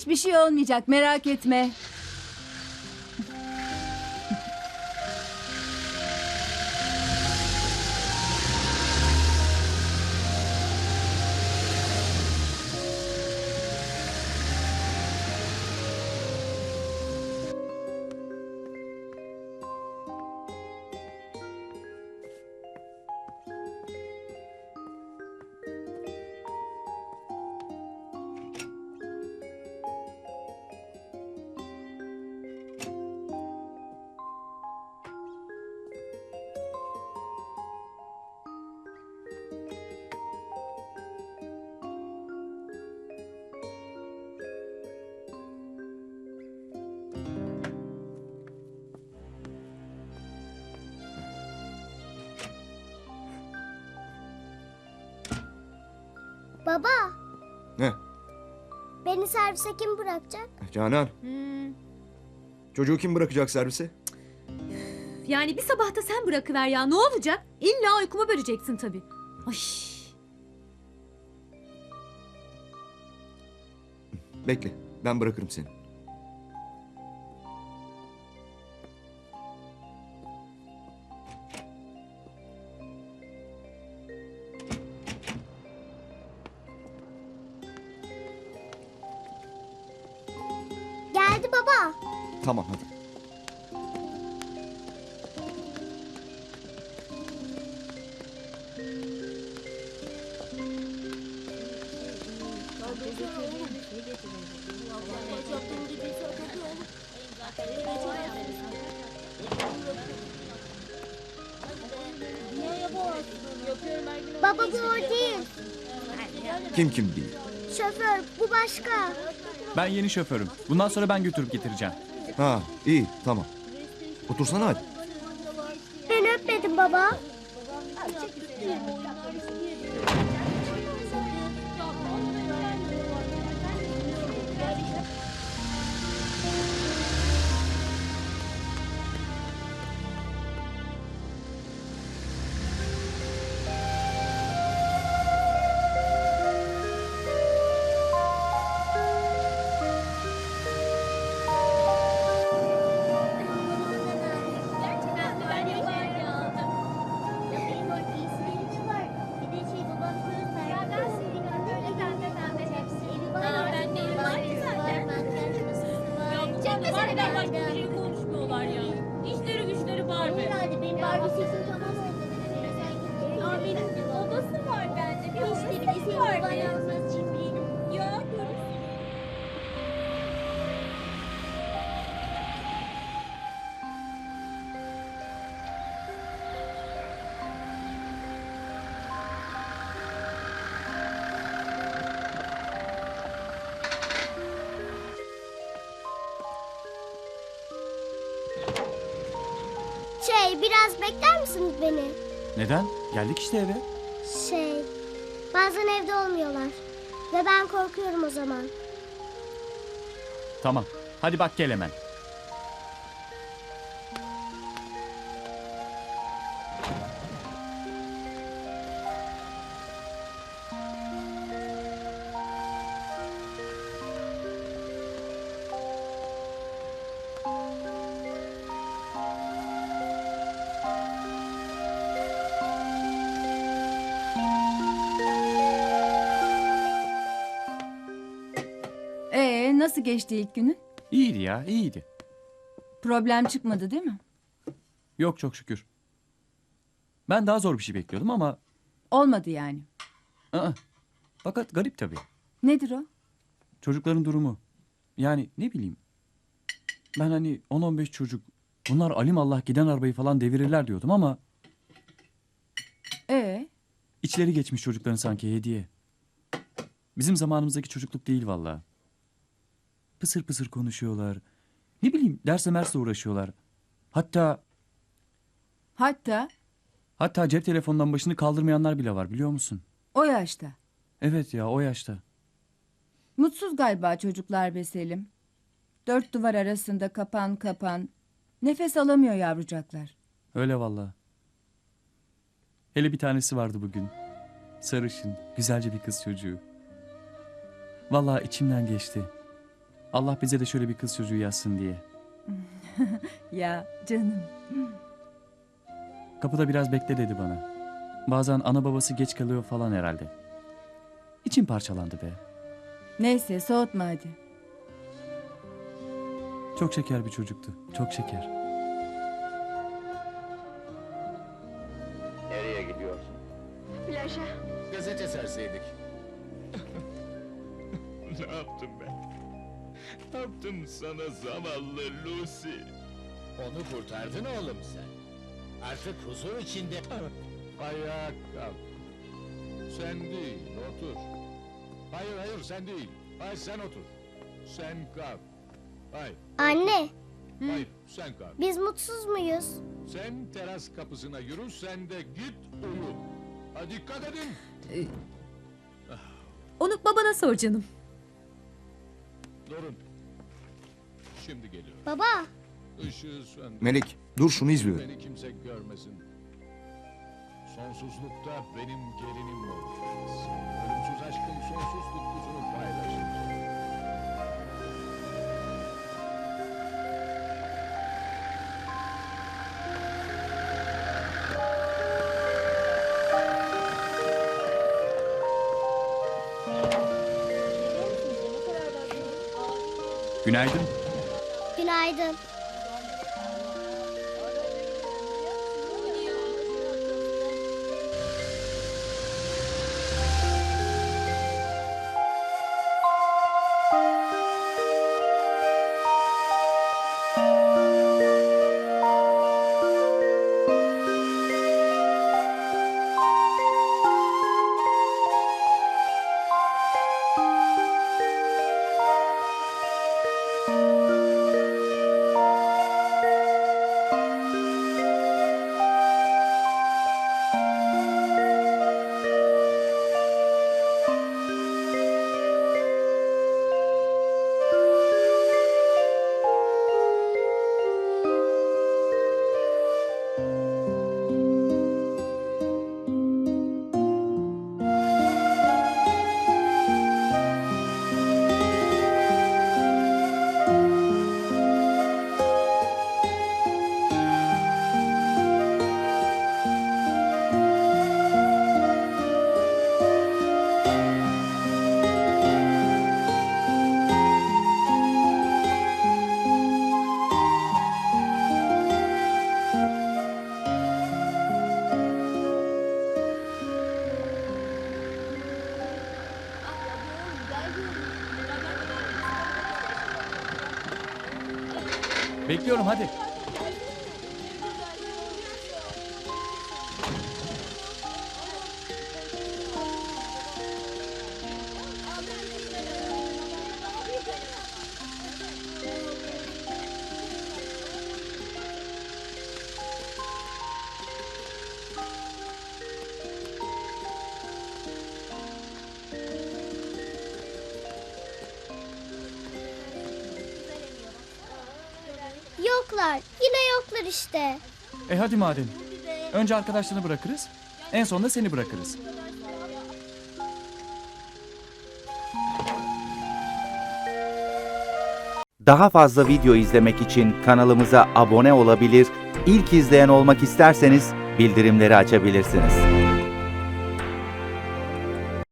Hiçbir şey olmayacak merak etme. Baba, Ne? beni servise kim bırakacak? Canan. Çocuğu kim bırakacak servise? Yani bir sabahta sen bırakıver ya ne olacak? İlla uykumu böleceksin tabii. Ay. Bekle. Ben bırakırım seni. Baba. Tamam hadi. Baba bu o değil. Kim kim değil. Şoför, bu başka. Ben yeni şoförüm. Bundan sonra ben götürüp getireceğim. Ha iyi tamam. Otursana hadi. Konuşmuyorlar ya. İşleri güçleri var be. Aa, benim odası var bende. Bir odası var be. Biraz bekler misiniz beni? Neden? Geldik işte eve. Şey, bazen evde olmuyorlar. Ve ben korkuyorum o zaman. Tamam. Hadi bak gel hemen. Nasıl geçti ilk günün? İyiydi ya, iyiydi. Problem çıkmadı değil mi? Yok çok şükür. Ben daha zor bir şey bekliyordum ama... Olmadı yani. ı-ı. Fakat garip tabii. Nedir o? Çocukların durumu. Yani ne bileyim. Ben hani 10-15 çocuk... Bunlar alim Allah giden arabayı falan devirirler diyordum ama... Ee içleri geçmiş çocukların sanki hediye. Bizim zamanımızdaki çocukluk değil vallahi. Pısır pısır konuşuyorlar. Ne bileyim derse mersle uğraşıyorlar. Hatta hatta hatta cep telefonundan başını kaldırmayanlar bile var biliyor musun? o yaşta. Evet ya o yaşta. Mutsuz galiba çocuklar be Selim. Dört duvar arasında kapan kapan. Nefes alamıyor yavrucaklar. Öyle vallahi. Hele bir tanesi vardı bugün. Sarışın, güzelce bir kız çocuğu. Vallahi içimden geçti. Allah bize de şöyle bir kız çocuğu yazsın diye. Ya canım. Kapıda biraz bekle dedi bana. Bazen ana babası geç kalıyor falan herhalde. İçim parçalandı be. Neyse soğutma hadi. Çok şeker bir çocuktu. Çok şeker. Nereye gidiyorsun? Plaja. Gazete serseydik. Ne yaptım ben? Yaptım sana zavallı Lucy? Onu kurtardın oğlum sen. Artık huzur içinde. Ayağa kalk. Sen değil, otur. Hayır hayır sen değil. Hayır sen otur. Sen kalk. Hayır, Anne, hayır sen kalk. biz mutsuz muyuz? Sen teras kapısına yürü, sen de git uyu. Hadi dikkat edin. Onu babana sor canım. Durun. Şimdi geliyorum. Baba, Işığı söndür. Melik dur şunu izliyorum. Beni kimse görmesin. Sonsuzlukta benim gelinim olacaksın. Ölümsüz aşkın sonsuz tutkusunu paylaşacağım. Günaydın. Günaydın. Bekliyorum hadi. Yoklar, yine yoklar işte. E hadi madem. Önce arkadaşlarını bırakırız. En sonunda seni bırakırız. Daha fazla video izlemek için kanalımıza abone olabilir, ilk izleyen olmak isterseniz bildirimleri açabilirsiniz.